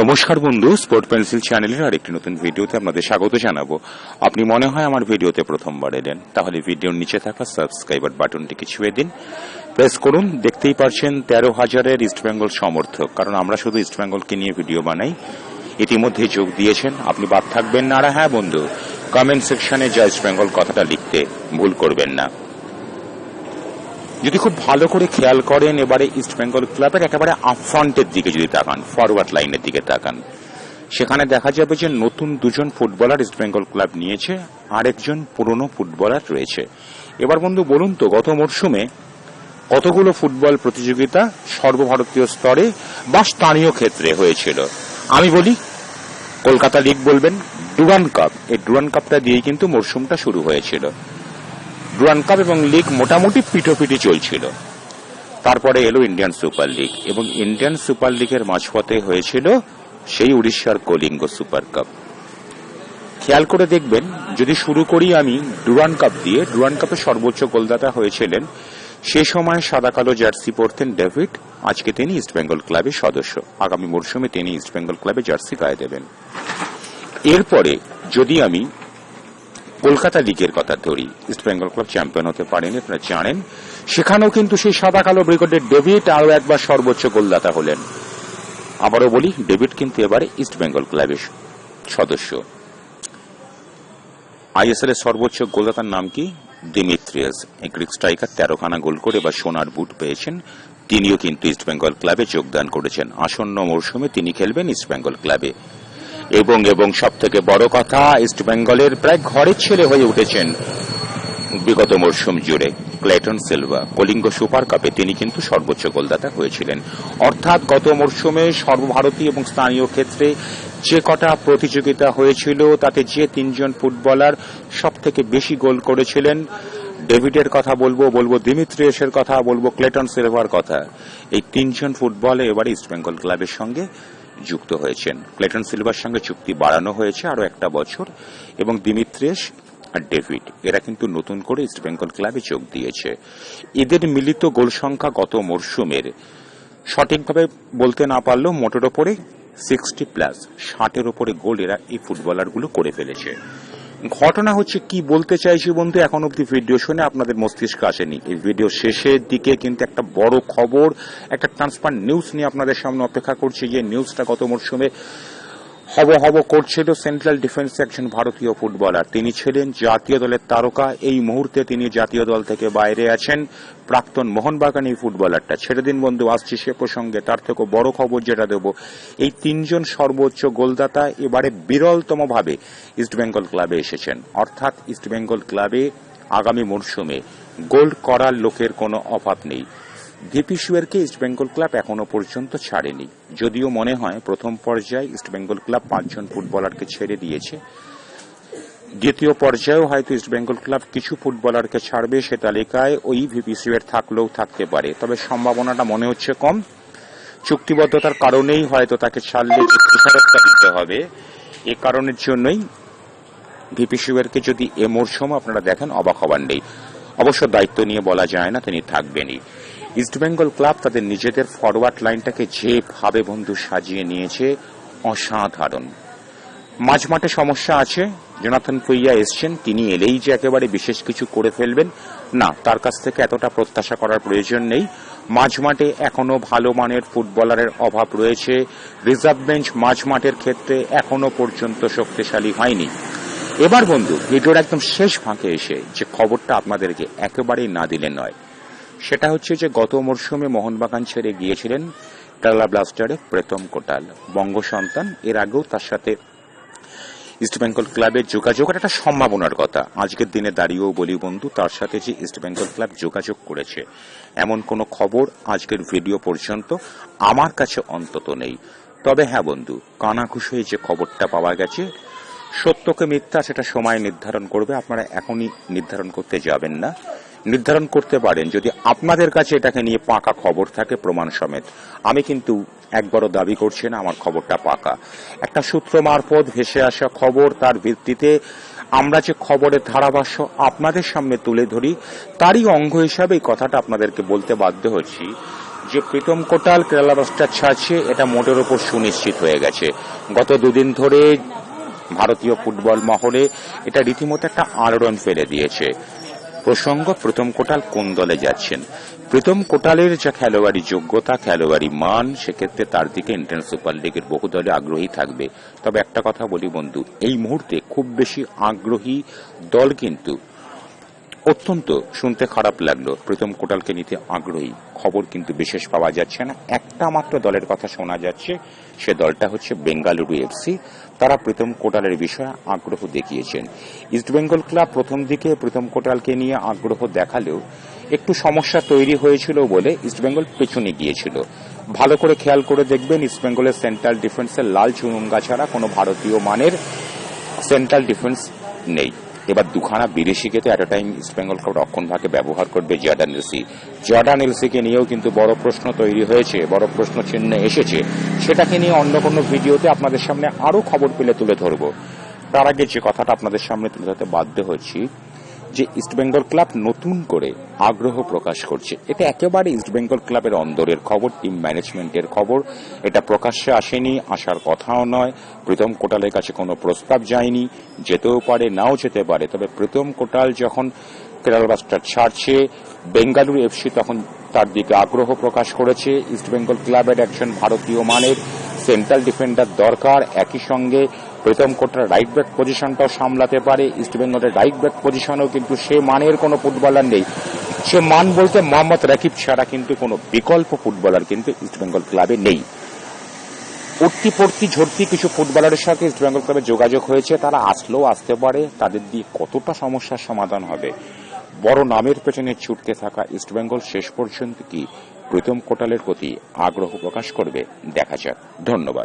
নমস্কার বন্ধু sport pencil চ্যানেলের আরেকটি নতুন ভিডিওতে আপনাদের স্বাগত জানাব। আপনি মনে হয় আমার ভিডিওতে প্রথমবার এলেন, তাহলে ভিডিওর নিচে থাকা সাবস্ক্রাইবার বাটনটিকে ছুঁয়ে দিন। প্রেস করুন, দেখতেই পারছেন তেরো হাজারের ইস্টবেঙ্গল সমর্থক, কারণ আমরা শুধু ইস্টবেঙ্গলকে নিয়ে ভিডিও বানাই। ইতিমধ্যে যোগ দিয়েছেন, আপনি বাদ থাকবেন না। আর হ্যাঁ বন্ধু কমেন্ট সেকশনে জয় ইস্টবেঙ্গল কথাটা লিখতে ভুল করবেন না। যদি খুব ভালো করে খেয়াল করেন, এবারে ইস্ট বেঙ্গল ক্লাবের একেবারে আপফ্রন্টের দিকে যদি তাকান ফরওয়ার্ড লাইনের দিকে তাকান, সেখানে দেখা যাবে যে নতুন দুজন ফুটবলার ইস্ট বেঙ্গল ক্লাব নিয়েছে, আরেকজন পুরনো ফুটবলার রয়েছে। এবার বন্ধু, বলুন তো, গত মরশুমে কতগুলো ফুটবল প্রতিযোগিতা সর্বভারতীয় স্তরে বা স্থানীয় ক্ষেত্রে হয়েছিল? আমি বলি, কলকাতা লিগ বলবেন, ডুরান কাপ। এই ডুরান কাপটা দিয়েই কিন্তু মরশুমটা শুরু হয়েছিল। ডুরান কাপ এবং লিগ মোটামুটি পিটোপিটি চলছিল। তারপরে এলো ইন্ডিয়ান সুপার লিগ এবং ইন্ডিয়ান সুপার লিগের মাঝপথে হয়েছিল সেই উড়িষ্যার কলিঙ্গ সুপার কাপ খেয়াল করে দেখবেন, যদি শুরু করি আমি ডুরান কাপ দিয়ে ডুরান কাপে সর্বোচ্চ গোলদাতা হয়েছিলেন সে সময় সাদা কালো জার্সি পরতেন ডেভিড আজকে তিনি ইস্টবেঙ্গল ক্লাবের সদস্য। আগামী মরশুমে তিনি ইস্টবেঙ্গল ক্লাবে জার্সি গায়ে দেবেন। এরপরে যদি আমি কলকাতা লিগের কথা ধরি। ইস্ট বেঙ্গল ক্লাব চ্যাম্পিয়ন হতে পারেনি, আপনারা জানেন। সেখানেও কিন্তু সেই সাদা কালো ব্রিগেডের ডেভিড আরও একবার সর্বোচ্চ গোলদাতা হলেন। আবারও বলি, ডেভিড কিন্তু এবারে ইস্ট বেঙ্গল ক্লাবের সদস্য। আইএসএল এর সর্বোচ্চ গোলদাতার নাম কি? দিমিত্রিয়াস। এই গ্রিক স্ট্রাইকার তেরোখানা গোল করে এবার সোনার বুট পেয়েছেন। তিনিও কিন্তু ইস্ট বেঙ্গল ক্লাবে যোগদান করেছেন। আসন্ন মরশুমে তিনি খেলবেন ইস্ট বেঙ্গল ক্লাবে। এবং এবং সব থেকে বড় কথা, ইস্ট বেঙ্গলের প্রায় ঘরের ছেলে হয়ে উঠেছেন বিগত মরশুম জুড়ে ক্লেটন সিলভা। কলিঙ্গ সুপার কাপে তিনি কিন্তু সর্বোচ্চ গোলদাতা হয়েছিলেন। অর্থাৎ গত মরশুমে সর্বভারতীয় এবং স্থানীয় ক্ষেত্রে যে কটা প্রতিযোগিতা হয়েছিল, তাতে যে তিনজন ফুটবলার সব থেকে বেশি গোল করেছিলেন, ডেভিডের কথা বলব বলব দিমিত্রিয়েসের কথা, বলব ক্লেটন সিলভার কথা। এই তিনজন ফুটবলে এবারে ইস্টবেঙ্গল ক্লাবের সঙ্গে যুক্ত হয়েছেন। ক্লেটন সিলভার সঙ্গে চুক্তি বাড়ানো হয়েছে আরও একটা বছর এবং দিমিত্রেশ আর ডেভিড, এরা কিন্তু নতুন করে ইস্টবেঙ্গল ক্লাবে যোগ দিয়েছে। এদের মিলিত গোল সংখ্যা গত মরশুমের সঠিকভাবে বলতে না পারলেও মোটের ওপরে সিক্সটি প্লাস ষাটের ওপরে গোল এরা এই ফুটবলারগুলো করে ফেলেছে। ঘটনা হচ্ছে কি বলতে চাইছি বন্ধু, এখন অব্দি ভিডিও শুনে আপনাদের মস্তিষ্কে আসেনি। এই ভিডিও শেষের দিকে কিন্তু একটা বড় খবর, একটা ট্রান্সপার নিউজ নিয়ে আপনাদের সামনে অপেক্ষা করছি। যে নিউজটা গত মরশুমে হব হব করছিল সেন্ট্রাল ডিফেন্স একজন ভারতীয় ফুটবলার। তিনি ছিলেন জাতীয় দলের তারকা। এই মুহূর্তে তিনি জাতীয় দল থেকে বাইরে আছেন। প্রাক্তন মোহনবাগান এই ফুটবলারটা। ছেড়ে দিন বন্ধু, আসছি সে প্রসঙ্গে। তার থেকে বড় খবর যেটা দেব, এই তিনজন সর্বোচ্চ গোলদাতা এবারে বিরলতম ভাবে ইস্টবেঙ্গল ক্লাবে এসেছেন। অর্থাৎ ইস্টবেঙ্গল ক্লাবে আগামী মরশুমে গোল করার লোকের কোনো অভাব নেই। ভিপি সুয়েরকে ইস্টবেঙ্গল ক্লাব এখনও পর্যন্ত ছাড়েনি। যদিও মনে হয় প্রথম পর্যায়ে ইস্টবেঙ্গল ক্লাব পাঁচজন ফুটবলারকে ছেড়ে দিয়েছে। দ্বিতীয় পর্যায়েও হয়তো ইস্টবেঙ্গল ক্লাব কিছু ফুটবলারকে ছাড়বে সে তালিকায় ওই ভিপি থাকলেও থাকতে পারে। তবে সম্ভাবনাটা মনে হচ্ছে কম। চুক্তিবদ্ধতার কারণেই হয়তো তাকে ছাড়লে দিতে হবে, এ কারণের জন্যই ভিপি যদি এ মরশুম আপনারা দেখেন, অবাক হবার নেই। অবশ্য দায়িত্ব নিয়ে বলা যায় না, তিনি থাকবেনই। ইস্টবেঙ্গল ক্লাব তাদের নিজেদের ফরওয়ার্ড লাইনটাকে যেভাবে বন্ধু সাজিয়ে নিয়েছে, অসাধারণ। মাঝমাঠে সমস্যা আছে। জোনাথন ফুইয়া এসছেন, তিনি এলেই যে একেবারে বিশেষ কিছু করে ফেলবেন। না, তার কাছ থেকে এতটা প্রত্যাশা করার প্রয়োজন নেই। মাঝমাঠে এখনও ভালো মানের ফুটবলারের অভাব রয়েছে। রিজার্ভ বেঞ্চ মাঝমাঠের ক্ষেত্রে এখনও পর্যন্ত শক্তিশালী হয়নি। এবার বন্ধু, ভিডিওর একদম শেষ ফাঁকে এসে যে খবরটা আপনাদেরকে একেবারেই না দিলে নয় সেটা হচ্ছে যে গত মরশুমে মোহনবাগান ছেড়ে গিয়েছিলেন কেরালা ব্লাস্টারে প্রথম কোটাল, বঙ্গ সন্তান। এর আগেও তার সাথে ইস্টবেঙ্গল ক্লাবের যোগাযোগের একটা সম্ভাবনার কথা। আজকের দিনে দাঁড়িয়েও বলি বন্ধু, তার সাথে যে ইস্টবেঙ্গল ক্লাব যোগাযোগ করেছে, এমন কোনো খবর আজকের ভিডিও পর্যন্ত আমার কাছে অন্তত নেই। তবে হ্যাঁ বন্ধু, কানাঘুষ হয়ে যে খবরটা পাওয়া গেছে, সত্যকে মিথ্যা সেটা সময় নির্ধারণ করবে। আপনারা এখনই নির্ধারণ করতে যাবেন না। নির্ধারণ করতে পারেন যদি আপনাদের কাছে এটাকে নিয়ে পাকা খবর থাকে প্রমাণ সমেত। আমি কিন্তু একবারও দাবি করছি না, আমার খবরটা পাকা। একটা সূত্র মারফত ভেসে আসা খবর তার ভিত্তিতে আমরা যে খবরের ধারাভাষ্য আপনাদের সামনে তুলে ধরি, তারই অঙ্গ হিসাবে এই কথাটা আপনাদেরকে বলতে বাধ্য হচ্ছি যে প্রীতম কোটাল কেরালা রোস্টার ছাড়ছে, এটা মোটের ওপর সুনিশ্চিত হয়ে গেছে। গত দুদিন ধরে ভারতীয় ফুটবল মহলে এটা রীতিমতো একটা আলোড়ন ফেলে দিয়েছে। প্রসঙ্গ, প্রথম কোটাল কোন দলে যাচ্ছেন? প্রথম কোটালের যা খেলোয়াড়ি যোগ্যতা, খেলোয়াড়ি মান, সেক্ষেত্রে তার দিকে ইন্ডিয়ান সুপার লিগের বহু দলে আগ্রহী থাকবে। তবে একটা কথা বলি বন্ধু, এই মুহূর্তে খুব বেশি আগ্রহী দল কিন্তু অত্যন্ত শুনতে খারাপ লাগল। প্রথম কোটালকে নিতে আগ্রহী। খবর কিন্তু বিশেষ পাওয়া যাচ্ছে না। একটা মাত্র দলের কথা শোনা যাচ্ছে। সে দলটা হচ্ছে বেঙ্গালুরু এফসি। তারা প্রথম কোটালের বিষয়ে আগ্রহ দেখিয়েছেন। ইস্টবেঙ্গল ক্লাব প্রথম দিকে প্রথম কোটালকে নিয়ে আগ্রহ দেখালেও একটু সমস্যা তৈরি হয়েছিল বলে ইস্টবেঙ্গল পেছনে গিয়েছিল। ভালো করে খেয়াল করে দেখবেন ইস্টবেঙ্গলের সেন্ট্রাল ডিফেন্সের লাল চুনুঙ্গা ছাড়া কোনো ভারতীয় মানের সেন্ট্রাল ডিফেন্স নেই। এবার দুখানা বিদেশি খেতে এট টাইম ইস্টবেঙ্গল ক্লাব রক্ষণভাগে ব্যবহার করবে জর্ডান এলসি। জর্ডান এলসিকে নিয়েও কিন্তু বড় প্রশ্ন তৈরি হয়েছে, বড় প্রশ্ন চিহ্নে এসেছে। সেটাকে নিয়ে অন্য কোনো ভিডিওতে আপনাদের সামনে আরও খবর পেলে তুলে ধরব। তার আগে যে কথাটা আপনাদের সামনে তুলে ধরতে বাধ্য হচ্ছি, যে ইস্টবেঙ্গল ক্লাব নতুন করে আগ্রহ প্রকাশ করছে। এটা একেবারে ইস্টবেঙ্গল ক্লাবের অন্দরের খবর টিম ম্যানেজমেন্টের খবর। এটা প্রকাশ্যে আসেনি, আসার কথাও নয়। প্রীতম কোটালের কাছে কোনো প্রস্তাব যায়নি, যেতেও পারে, নাও যেতে পারে। তবে প্রথম কোটাল যখন কেরাল ব্লাস্টার ছাড়ছে, বেঙ্গালুরু এফসি তখন তার দিকে আগ্রহ প্রকাশ করেছে। ইস্টবেঙ্গল ক্লাবের একজন ভারতীয় মানের সেন্ট্রাল ডিফেন্ডার দরকার। একই সঙ্গে প্রথম কোটার রাইট ব্যাক পজিশনটাও সামলাতে পারে। ইস্টবেঙ্গলের রাইট ব্যাক পজিশনেও কিন্তু সে মানের কোনো ফুটবলার নেই। সে মান বলতে মোহাম্মদ রাকিব ছাড়া কিন্তু কোনো বিকল্প ফুটবলার কিন্তু ইস্টবেঙ্গল ক্লাবে নেই। উঠতি পড়তি ঝরতি কিছু ফুটবলারের সাথে ইস্টবেঙ্গল ক্লাবে যোগাযোগ হয়েছে। তারা আসলেও আসতে পারে। তাদের দিয়ে কতটা সমস্যার সমাধান হবে? বড় নামের পেছনে ছুটতে থাকা ইস্টবেঙ্গল শেষ পর্যন্ত কি প্রথম কোটালের প্রতি আগ্রহ প্রকাশ করবে? দেখা যাক। ধন্যবাদ।